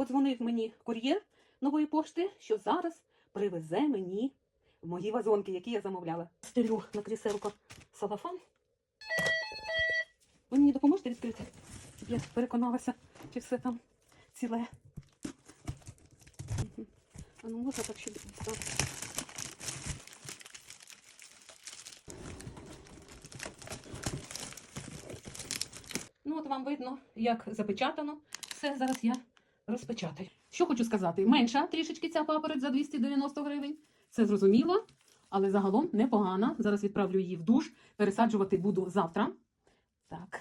подзвонив мені кур'єр нової пошти, що зараз привезе мені мої вазонки, які я замовляла. Стелю на кріселко салафан. Ви мені допоможете відкрити, я переконалася, чи все там ціле. А ну можна так, щоб так. Ну, от вам видно, як запечатано. Все, зараз я розпечатаю. Що хочу сказати, менша трішечки ця папороть за 290 гривень. Це зрозуміло, але загалом непогана. Зараз відправлю її в душ. Пересаджувати буду завтра. Так.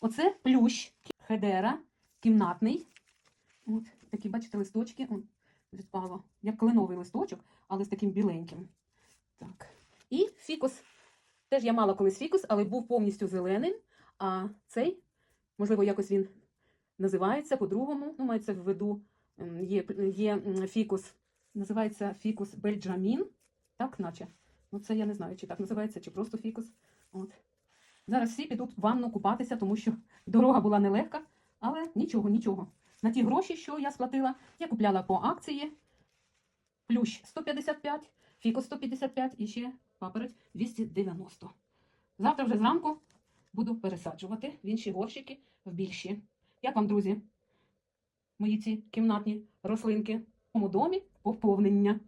Оце плющ Хедера, кімнатний. От такі, бачите, листочки. О, відпало. Як кленовий листочок, але з таким біленьким. Так. І фікус. Теж я мала колись фікус, але був повністю зеленим. А цей, можливо, якось він називається по-другому. Ну, мається в виду, є, є фікус, називається фікус Бельджамін. Так, наче. Ну, це я не знаю, чи так називається, чи просто фікус. От. Зараз всі підуть в ванну купатися, тому що дорога була нелегка, але нічого, нічого. На ті гроші, що я сплатила, я купляла по акції плющ 155, фікус 155 і ще папороть 290. Завтра вже зранку буду пересаджувати в інші горщики, в більші. Як вам, друзі, мої ці кімнатні рослинки? У домі поповнення.